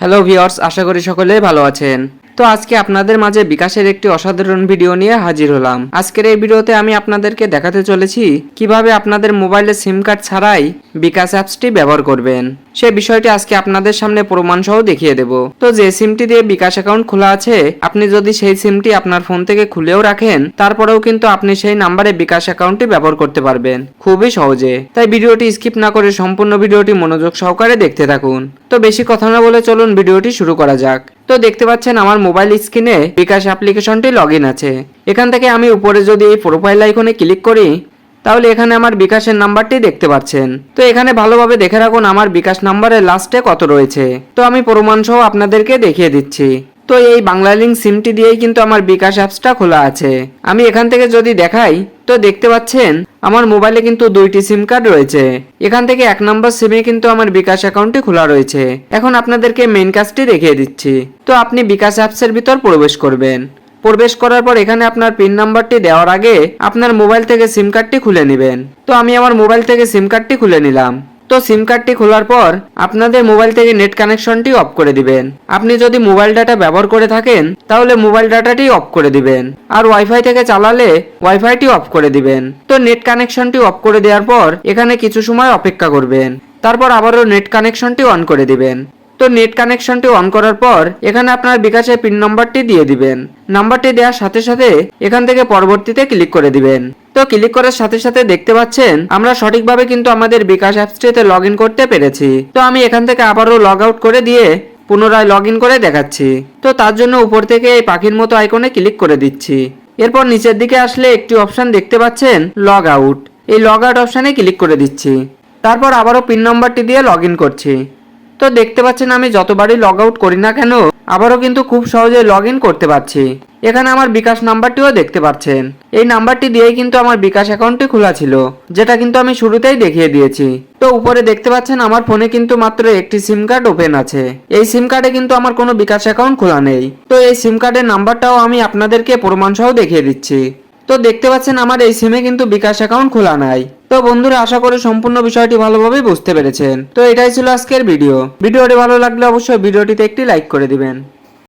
Hello viewers আশা করি সকলে ভালো আছেন। তো আজকে আপনাদের মাঝে বিকাশের একটি অসাধারণ ভিডিও নিয়ে হাজির হলাম। আজকের এই ভিডিওতে আমি আপনাদেরকে দেখাতে চলেছি কীভাবে আপনাদের মোবাইলে সিম কার্ড ছাড়াই বিকাশ অ্যাপসটি ব্যবহার করবেন। সে বিষয়টি আজকে আপনাদের সামনে প্রমাণ সহ দেখিয়ে দেব। তো যে সিমটি দিয়ে বিকাশ অ্যাকাউন্ট খোলা আছে, আপনি যদি সেই সিমটি আপনার ফোন থেকে খুলেও রাখেন, তারপরেও কিন্তু আপনি সেই নাম্বারে বিকাশ অ্যাকাউন্টটি ব্যবহার করতে পারবেন। খুবই সহজে। তাই ভিডিওটি স্কিপ না করে সম্পূর্ণ ভিডিওটি মনোযোগ সহকারে দেখতে থাকুন। তো বেশি কথা না বলে চলুন ভিডিওটি শুরু করা যাক। তো দেখতে পাচ্ছেন আমার মোবাইল স্ক্রিনে বিকাশ অ্যাপ্লিকেশনটি লগ আছে। এখান থেকে আমি উপরে যদি এই প্রোফাইল আইকনে ক্লিক করি তাহলে এখানে আমার বিকাশের নাম্বারটি দেখতে পাচ্ছেন। তো এখানে ভালোভাবে দেখে রাখুন আমার বিকাশ নাম্বারের লাস্টে কত রয়েছে। তো আমি প্রমাণ সহ আপনাদেরকে দেখিয়ে দিচ্ছি। তো এই বাংলা লিঙ্ক সিমটি দিয়েই কিন্তু আমার বিকাশ অ্যাপসটা খোলা আছে। আমি এখান থেকে যদি দেখাই, তো দেখতে পাচ্ছেন আমার মোবাইলে কিন্তু দুইটি সিম কার্ড রয়েছে। এখান থেকে এক নম্বর সিমে কিন্তু আমার বিকাশ অ্যাকাউন্টটি খোলা রয়েছে। এখন আপনাদেরকে মেইন কাজটি দেখিয়ে দিচ্ছি। তো আপনি বিকাশ অ্যাপসের ভিতর প্রবেশ করবেন। প্রবেশ করার পর এখানে আপনার পিন নাম্বারটি দেওয়ার আগে আপনার মোবাইল থেকে সিম কার্ডটি খুলে নেবেন। তো আমি আমার মোবাইল থেকে সিম কার্ডটি খুলে নিলাম। তো সিম কার্ডটি খোলার পর আপনাদের মোবাইল থেকে নেট কানেকশনটি অফ করে দিবেন। আপনি যদি মোবাইল ডাটা ব্যবহার করে থাকেন, তাহলে মোবাইল ডাটাটি অফ করে দিবেন। আর ওয়াইফাই থেকে চালালে ওয়াইফাইটি অফ করে দিবেন। তো নেট কানেকশনটি অফ করে দেওয়ার পর এখানে কিছু সময় অপেক্ষা করবেন। তারপর আবারও নেট কানেকশনটি অন করে দিবেন। তো নেট কানেকশনটি অন করার পর এখানে আপনার বিকাশের পিন নাম্বারটি দিয়ে দিবেন। নাম্বারটি দেওয়ার সাথে সাথে এখান থেকে পরবর্তীতে ক্লিক করে দিবেন। তো ক্লিক করার সাথে সাথে দেখতে পাচ্ছেন, আমরা সঠিকভাবে কিন্তু আমাদের বিকাশ অ্যাপসটিতে লগ করতে পেরেছি। তো আমি এখান থেকে আবারও লগ আউট করে দিয়ে পুনরায় লগ করে দেখাচ্ছি। তো তার জন্য উপর থেকে এই পাখির মতো আইকনে ক্লিক করে দিচ্ছি। এরপর নিচের দিকে আসলে একটি অপশান দেখতে পাচ্ছেন, লগ আউট। এই লগ আউট অপশানে ক্লিক করে দিচ্ছি। তারপর আবারও পিন নম্বরটি দিয়ে লগ করছি। তো দেখতে পাচ্ছেন আমি যতবারই লগ আউট করি না কেন, আবারও কিন্তু খুব সহজে লগ করতে পারছি। এখানে আমার বিকাশ নাম্বারটিও দেখতে পাচ্ছেন। এই নাম্বারটি দিয়েই কিন্তু আমার বিকাশ অ্যাকাউন্টটি খোলা ছিল, যেটা কিন্তু আমি শুরুতেই দেখিয়ে দিয়েছি। তো উপরে দেখতে পাচ্ছেন আমার ফোনে কিন্তু মাত্র একটি সিম কার্ড ওপেন আছে। এই সিম কার্ডে কিন্তু আমার কোনো বিকাশ অ্যাকাউন্ট খোলা নেই। তো এই সিম কার্ডের নাম্বারটাও আমি আপনাদেরকে প্রমাণ সহ দেখিয়ে দিচ্ছি। তো দেখতে পাচ্ছেন আমার এই সিমে কিন্তু বিকাশ অ্যাকাউন্ট খোলা নাই। তো বন্ধুরা, আশা করি সম্পূর্ণ বিষয়টি ভালোভাবে বুঝতে পেরেছেন। তো এটাই ছিল আজকের ভিডিও। ভিডিওটি ভালো লাগলে অবশ্যই ভিডিওটিতে একটি লাইক করে দিবেন।